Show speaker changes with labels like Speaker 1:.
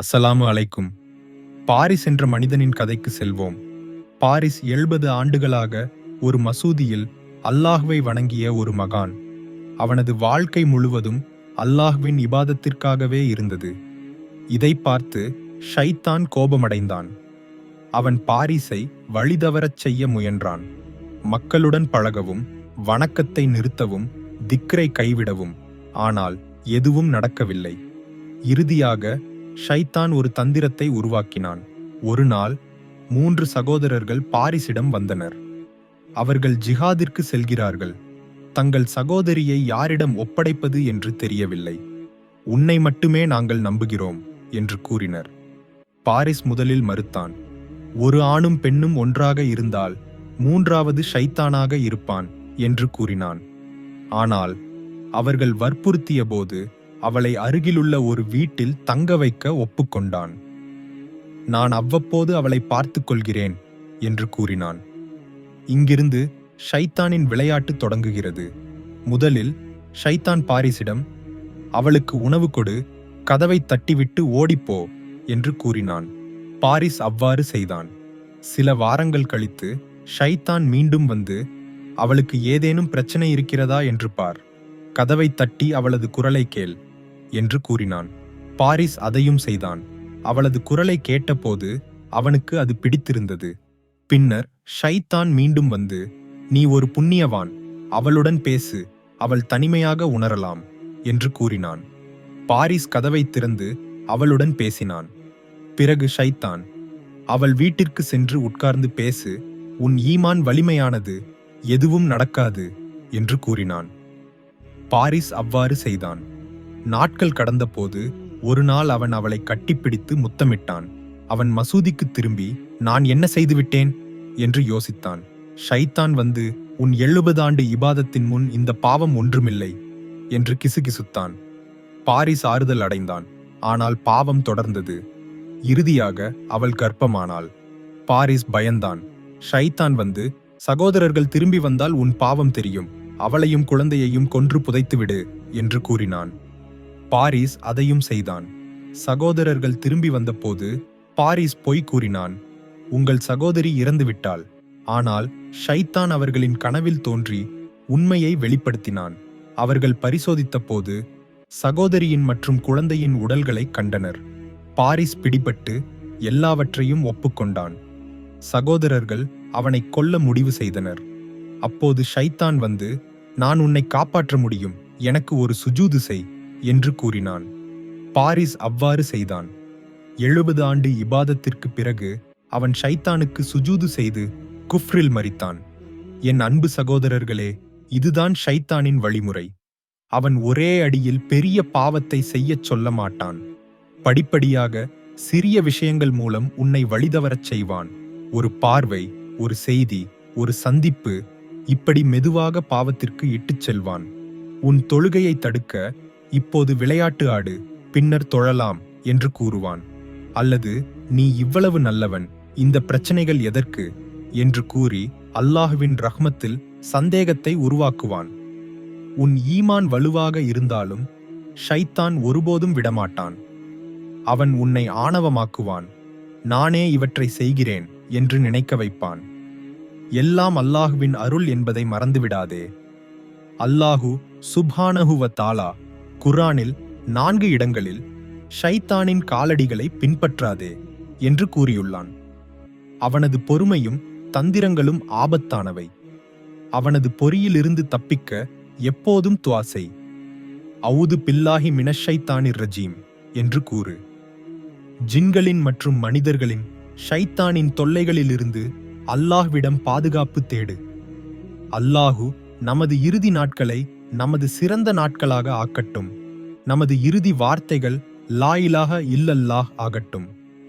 Speaker 1: அஸ்ஸலாமு அலைக்கும். பாரிஸ் என்ற மனிதனின் கதைக்கு செல்வோம். பாரிஸ் எழுபது ஆண்டுகளாக ஒரு மசூதியில் அல்லாஹ்வை வணங்கிய ஒரு மகான். அவனது வாழ்க்கை முழுவதும் அல்லாஹ்வின் இபாதத்திற்காகவே இருந்தது. இதை பார்த்து ஷைத்தான் கோபமடைந்தான். அவன் பாரிஸை வழிதவரச் செய்ய முயன்றான். மக்களுடன் பழகவும் வணக்கத்தை நிறுத்தவும் திக்ரை கைவிடவும் ஆனால் எதுவும் நடக்கவில்லை. இறுதியாக ஷைத்தான் ஒரு தந்திரத்தை உருவாக்கினான். ஒரு நாள் மூன்று சகோதரர்கள் பாரிஸிடம் வந்தனர். அவர்கள் ஜிஹாதிற்கு செல்கிறார்கள். தங்கள் சகோதரியை யாரிடம் ஒப்படைப்பது என்று தெரியவில்லை. உன்னை மட்டுமே நாங்கள் நம்புகிறோம் என்று கூறினர். பாரிஸ் முதலில் மறுத்தான். ஒரு ஆணும் பெண்ணும் ஒன்றாக இருந்தால் மூன்றாவது ஷைத்தானாக இருப்பான் என்று கூறினான். ஆனால் அவர்கள் வற்புறுத்திய போது அவளை அருகிலுள்ள ஒரு வீட்டில் தங்க வைக்க ஒப்புக்கொண்டான். நான் அவ்வப்போது அவளை பார்த்து கொள்கிறேன் என்று கூறினான். இங்கிருந்து ஷைத்தானின் விளையாட்டு தொடங்குகிறது. முதலில் ஷைத்தான் பாரிஸிடம் அவளுக்கு உணவு கொடு கதவை தட்டிவிட்டு ஓடிப்போ என்று கூறினான். பாரிஸ் அவ்வாறு செய்தான். சில வாரங்கள் கழித்து ஷைத்தான் மீண்டும் வந்து அவளுக்கு ஏதேனும் பிரச்சனை இருக்கிறதா? என்று பார். கதவை தட்டி அவளது குரலை கேள் என்று கூறினான். பாரிஸ் அதையும் செய்தான். அவளது குரலை கேட்டபோது அவனுக்கு அது பிடித்திருந்தது. பின்னர் ஷைத்தான் மீண்டும் வந்து நீ ஒரு புண்ணியவான் அவளுடன் பேசு அவள் தனிமையாக உணரலாம் என்று கூறினான். பாரிஸ் கதவை திறந்து அவளுடன் பேசினான். பிறகு ஷைத்தான் அவள் வீட்டிற்கு சென்று உட்கார்ந்து பேசு உன் ஈமான் வலிமையானது எதுவும் நடக்காது என்று கூறினான். பாரிஸ் அவ்வாறு செய்தான். நாட்கள் கடந்தபோது ஒரு நாள் அவன் அவளை கட்டிப்பிடித்து முத்தமிட்டான். அவன் மசூதிக்கு திரும்பி நான் என்ன செய்துவிட்டேன்? என்று யோசித்தான். ஷைத்தான் வந்து உன் எழுபது ஆண்டு இபாதத்தின் முன் இந்த பாவம் ஒன்றுமில்லை என்று கிசுகிசுத்தான். பாரிஸ் ஆறுதல் அடைந்தான். ஆனால் பாவம் தொடர்ந்தது. இறுதியாக அவள் கர்ப்பமானாள். பாரிஸ் பயந்தான். ஷைத்தான் வந்து சகோதரர்கள் திரும்பி வந்தால் உன் பாவம் தெரியும். அவளையும் குழந்தையையும் கொன்று புதைத்துவிடு என்று கூறினான். பாரிஸ் அதையும் செய்தான். சகோதரர்கள் திரும்பி வந்தபோது பாரிஸ் பொய் கூறினான். உங்கள் சகோதரி இறந்துவிட்டாள். ஆனால் ஷைத்தான் அவர்களின் கனவில் தோன்றி உண்மையை வெளிப்படுத்தினான். அவர்கள் பரிசோதித்தபோது சகோதரியின் மற்றும் குழந்தையின் உடல்களை கண்டனர். பாரிஸ் பிடிபட்டு எல்லாவற்றையும் ஒப்புக்கொண்டான். சகோதரர்கள் அவனை கொல்ல முடிவு செய்தனர். அப்போது ஷைத்தான் வந்து நான் உன்னை காப்பாற்ற முடியும். எனக்கு ஒரு சுஜூது செய். என்று கூறினான். பாரிஸ் அவ்வாறு செய்தான். எழுபது ஆண்டு இபாதத்திற்கு பிறகு அவன் ஷைத்தானுக்கு சுஜூது செய்து குஃப்ரில் மறித்தான் என் அன்பு சகோதரர்களே இதுதான் ஷைத்தானின் வழிமுறை. அவன் ஒரே அடியில் பெரிய பாவத்தை செய்யச் சொல்ல மாட்டான். படிப்படியாக சிறிய விஷயங்கள் மூலம் உன்னை வழிதவரச் செய்வான். ஒரு பார்வை ஒரு செய்தி ஒரு சந்திப்பு இப்படி மெதுவாக பாவத்திற்கு இட்டுச் செல்வான். உன் தொழுகையை தடுக்க இப்போது விளையாட்டு ஆடு பின்னர் தொழலாம் என்று கூறுவான். அல்லது நீ இவ்வளவு நல்லவன் இந்த பிரச்சனைகள் எதற்கு? என்று கூறி அல்லாஹுவின் ரஹ்மத்தில் சந்தேகத்தை உருவாக்குவான். உன் ஈமான் வலுவாக இருந்தாலும் ஷைத்தான் ஒருபோதும் விடமாட்டான். அவன் உன்னை ஆணவமாக்குவான். நானே இவற்றை செய்கிறேன் என்று நினைக்க வைப்பான். எல்லாம் அல்லாஹுவின் அருள் என்பதை மறந்துவிடாதே. அல்லாஹு சுப்ஹானஹுவ தாலா குர்ஆனில் நான்கு இடங்களில் ஷைத்தானின் காலடிகளை பின்பற்றாதே என்று கூறியுள்ளான். அவனது பொறுமையும் தந்திரங்களும் ஆபத்தானவை. அவனது பொறியிலிருந்து தப்பிக்க எப்போதும் துவாசை. அவுது பில்லாஹி மினஷைத்தானிர் ரஜீம் என்று கூறு. ஜின்களின் மற்றும் மனிதர்களின் ஷைத்தானின் தொல்லைகளிலிருந்து அல்லாஹ்விடம் பாதுகாப்பு தேடு. அல்லாஹு நமது இறுதி நாட்களை நமது சிறந்த நாட்களாக ஆக்கட்டும். நமது இறுதி வார்த்தைகள் லா இல்லல்லாஹ் ஆகட்டும்.